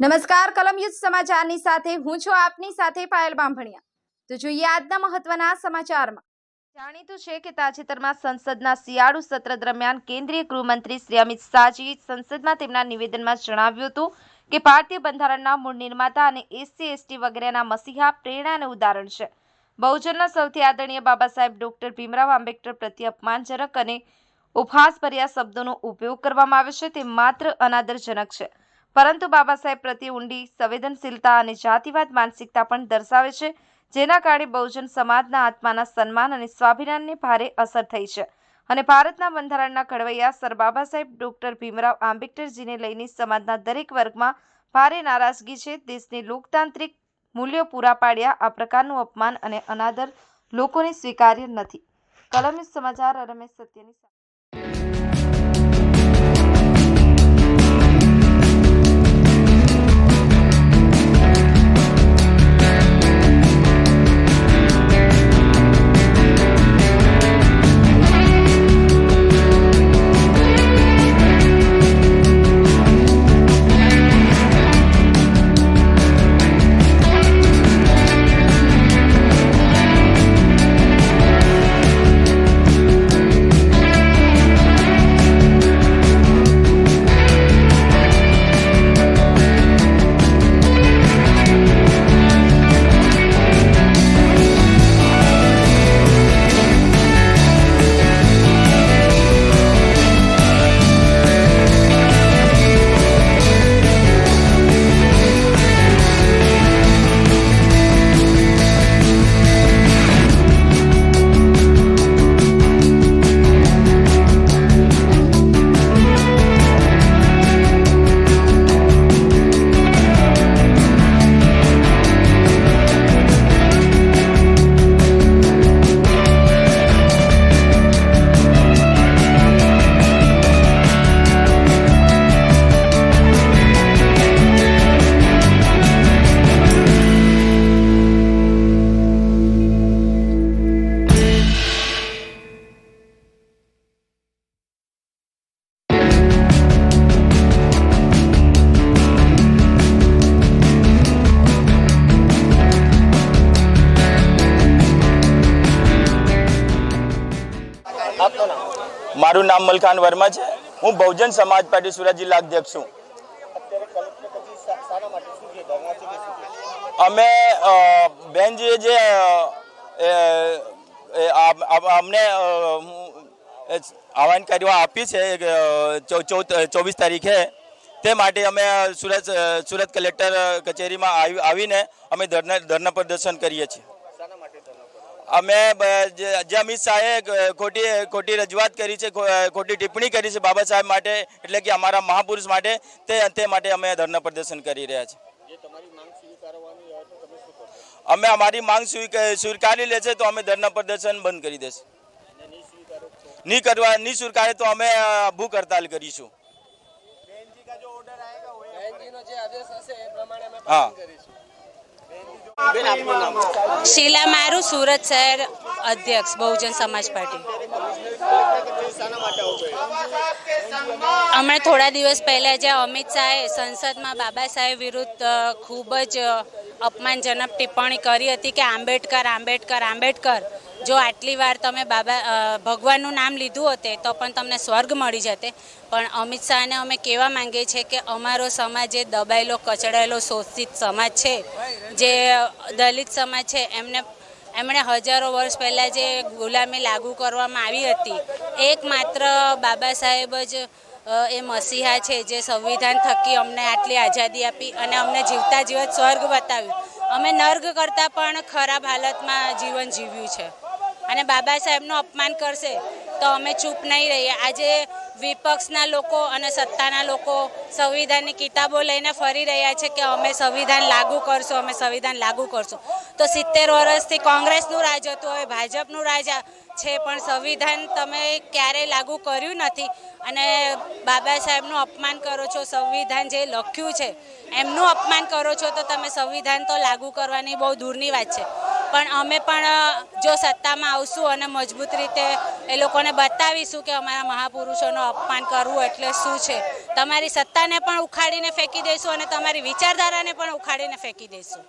નમસ્કાર કલમયુદ્ધ સમાચારની સાથે હું છું આપની સાથે પાયલ બાંભણિયા. તો જોઈએ આજના મહત્વના સમાચારમાં. જાણીતું છે કે તાજેતરમાં સંસદના શિયાળુ સત્ર દરમિયાન કેન્દ્રીય ગૃહમંત્રી શ્રી અમિત શાહજી સંસદમાં તેમના નિવેદનમાં જણાવ્યું હતું કે ભારતીય બંધારણના મૂળ નિર્માતા અને એસસી, એસટી વગેરેના મસીહા પ્રેરણા ઉદાહરણ છે. બહુજનના સૌથી આદરણીય બાબા સાહેબ ડોક્ટર ભીમરાવ આંબેડકર પ્રત્યે અપમાનજનક અને ઉપહાસભર્યા શબ્દોનો ઉપયોગ કરવામાં આવે છે, તે માત્ર અનાદરજનક છે. પરંતુ બાબા સાહેબ પ્રત્યે ઊંડી સંવેદનશીલતા અને જાતિવાદ માનસિકતા પણ દર્શાવે છે, જેના કારણે બહુજન સમાજના આત્માના સન્માન અને સ્વાભિમાનને ભારે અસર થઈ છે. અને ભારતના બંધારણના ઘડવૈયા સર બાબા સાહેબ ડોક્ટર ભીમરાવ આંબેડકરજીને લઈને સમાજના દરેક વર્ગમાં ભારે નારાજગી છે. દેશને લોકતાંત્રિક મૂલ્યો પૂરા પાડ્યા, આ પ્રકારનું અપમાન અને અનાદર લોકોને સ્વીકાર્ય નથી. કલમિત સમાચાર, રમેશ સત્યની મારું નામ મલખાન વર્મા છે. હું બહુજન સમાજ પાર્ટી સુરત જિલ્લા અધ્યક્ષ છું. અમે બહેનજીએ જે અમને આહવાન કરવા આપી છે ચોવીસ તારીખે. તે માટે અમે સુરત સુરત કલેક્ટર કચેરીમાં આવી- આવીને અમે ધરના ધરના પ્રદર્શન કરીએ છીએ. અમે જે અમિત શાહે ખોટી ખોટી રજૂઆત કરી છે ખોટી ટિપ્પણી કરી છે બાબા સાહેબ માટે એટલે કે અમારા મહાપુરુષ માટે તે તે માટે અમે ધરના પ્રદર્શન કરી રહ્યા છીએ અમે અમારી માંગ સ્વીકારી સ્વીકારી છે તો અમે ધરના પ્રદર્શન બંધ કરી દેશે. નહીં કરવા નહીં સ્વીકારે તો અમે ભૂખ હડતાલ કરીશું. હા. શીલા મારું, સુરત શહેર અધ્યક્ષ, બહુજન સમાજ પાર્ટી. હમણાં થોડા દિવસ પહેલાં જે અમિત શાહે સંસદમાં બાબા સાહેબ વિરુદ્ધ ખૂબ જ અપમાનજનક ટિપ્પણી કરી હતી કે આંબેડકર આંબેડકર આંબેડકર. જો આટલી વાર તમે બાબા ભગવાનનું નામ લીધું હોતે, તો પણ તમને સ્વર્ગ મળી જતે. પણ અમિત શાહને અમે કહેવા માંગીએ છીએ કે અમારો સમાજ જે દબાયેલો, કચડાયેલો, શોષિત સમાજ છે, જે દલિત સમાજ છે, એમને, એમણે હજારો વર્ષ પહેલાં જે ગુલામી લાગુ કરવામાં આવી હતી, એકમાત્ર બાબા સાહેબ જ એ મસીહા છે જે સંવિધાન થકી અમને આટલી આઝાદી આપી અને અમને જીવતા જીવત સ્વર્ગ બતાવ્યું. અમે નર્ગ કરતાં પણ ખરાબ હાલતમાં જીવન જીવ્યું છે. અને બાબા સાહેબનું અપમાન કરશે, તો અમે ચૂપ નહીં રહીએ. આજે વિપક્ષના લોકો અને સત્તાના લોકો સંવિધાનની કિતાબો લઈને ફરી રહ્યા છે કે અમે સંવિધાન લાગુ કરશું, અમે સંવિધાન લાગુ કરશું. તો સિત્તેર વર્ષથી કોંગ્રેસનું રાજ હતું, હવે ભાજપનું રાજ છે, પણ સંવિધાન તમે ક્યારેય લાગુ કર્યું નથી. અને બાબા સાહેબનું અપમાન કરો છો, સંવિધાન જે લખ્યું છે, એમનું અપમાન કરો છો, તો તમે સંવિધાન તો લાગુ કરવાની બહુ દૂરની વાત છે. પણ અમે પણ જો સત્તામાં આવશું અને મજબૂત રીતે એ લોકોને બતાવીશું કે અમારા મહાપુરુષોનું અપમાન કરવું એટલે શું છે. તમારી સત્તાને પણ ઉખાડીને ફેંકી દઈશું અને તમારી વિચારધારાને પણ ઉખાડીને ફેંકી દઈશું.